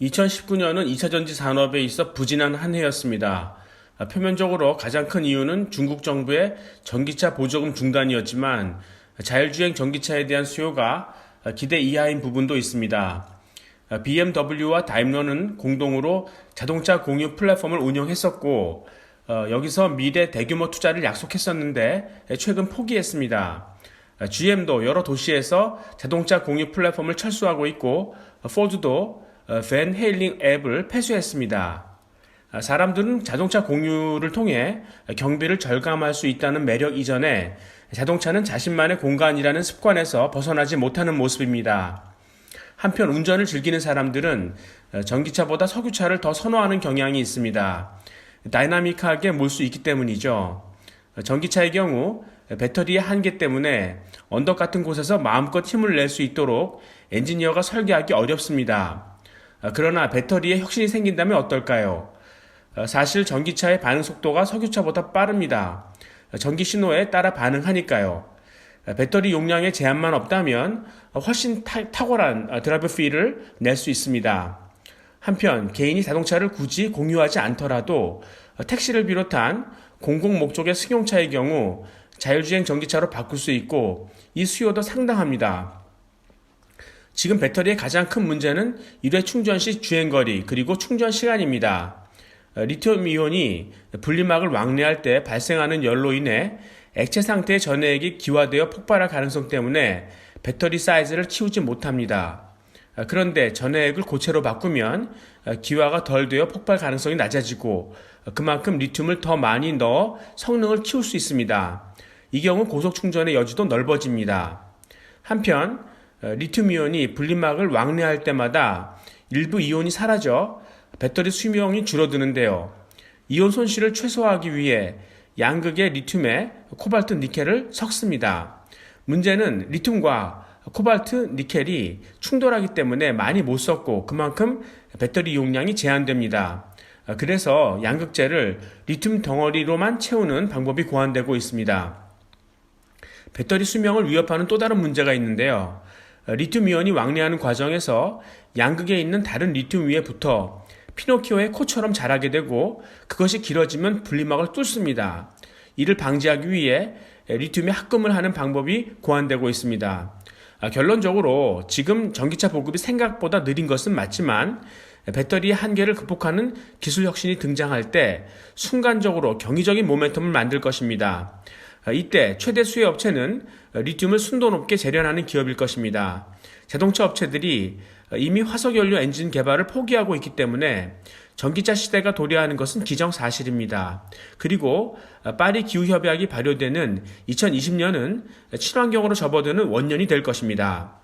2019년은 2차 전지 산업에 있어 부진한 한 해였습니다. 아, 표면적으로 가장 큰 이유는 중국 정부의 전기차 보조금 중단이었지만 자율주행 전기차에 대한 수요가 기대 이하인 부분도 있습니다. 아, BMW와 다임러는 공동으로 자동차 공유 플랫폼을 운영했었고 어, 여기서 미래 대규모 투자를 약속했었는데 최근 포기했습니다. 아, GM도 여러 도시에서 자동차 공유 플랫폼을 철수하고 있고 어, 포드도 어, 밴 헤일링 앱을 폐쇄했습니다. 아, 사람들은 자동차 공유를 통해 경비를 절감할 수 있다는 매력 이전에 자동차는 자신만의 공간이라는 습관에서 벗어나지 못하는 모습입니다. 한편 운전을 즐기는 사람들은 어, 전기차보다 석유차를 더 선호하는 경향이 있습니다. 다이나믹하게 몰 수 있기 때문이죠. 어, 전기차의 경우 배터리의 한계 때문에 언덕 같은 곳에서 마음껏 힘을 낼 수 있도록 엔지니어가 설계하기 어렵습니다. 어, 그러나 배터리에 혁신이 생긴다면 어떨까요? 어, 사실 전기차의 반응 속도가 석유차보다 빠릅니다. 어, 전기 신호에 따라 반응하니까요. 어, 배터리 용량에 제한만 없다면 훨씬 타, 탁월한 드라이브 필을 낼 수 있습니다. 한편 개인이 자동차를 굳이 공유하지 않더라도 택시를 비롯한 공공 목적의 승용차의 경우 자율주행 전기차로 바꿀 수 있고 이 수요도 상당합니다. 지금 배터리의 가장 큰 문제는 1회 충전 시 주행거리 그리고 충전 시간입니다. 리튬 이온이 분리막을 왕래할 때 발생하는 열로 인해 액체 상태의 전해액이 기화되어 폭발할 가능성 때문에 배터리 사이즈를 키우지 못합니다. 그런데 전해액을 고체로 바꾸면 기화가 덜 되어 폭발 가능성이 낮아지고 그만큼 리튬을 더 많이 넣어 성능을 키울 수 있습니다. 이 경우 고속 충전의 여지도 넓어집니다. 한편 리튬 이온이 분리막을 왕래할 때마다 일부 이온이 사라져 배터리 수명이 줄어드는데요. 이온 손실을 최소화하기 위해 양극의 리튬에 코발트 니켈을 섞습니다. 문제는 리튬과 코발트 니켈이 충돌하기 때문에 많이 못 섞고 그만큼 배터리 용량이 제한됩니다. 그래서 양극재를 리튬 덩어리로만 채우는 방법이 고안되고 있습니다. 배터리 수명을 위협하는 또 다른 문제가 있는데요. 리튬 이온이 왕래하는 과정에서 양극에 있는 다른 리튬 위에 붙어 피노키오의 코처럼 자라게 되고 그것이 길어지면 분리막을 뚫습니다. 이를 방지하기 위해 리튬이 합금을 하는 방법이 고안되고 있습니다. 아, 결론적으로 지금 전기차 보급이 생각보다 느린 것은 맞지만 배터리의 한계를 극복하는 기술 혁신이 등장할 때 순간적으로 경이적인 모멘텀을 만들 것입니다. 아, 이때 최대 수혜 업체는 리튬을 순도 높게 재련하는 기업일 것입니다. 자동차 업체들이 이미 화석연료 엔진 개발을 포기하고 있기 때문에 전기차 시대가 도래하는 것은 기정사실입니다. 그리고 파리 기후협약이 발효되는 2020년은 친환경으로 접어드는 원년이 될 것입니다.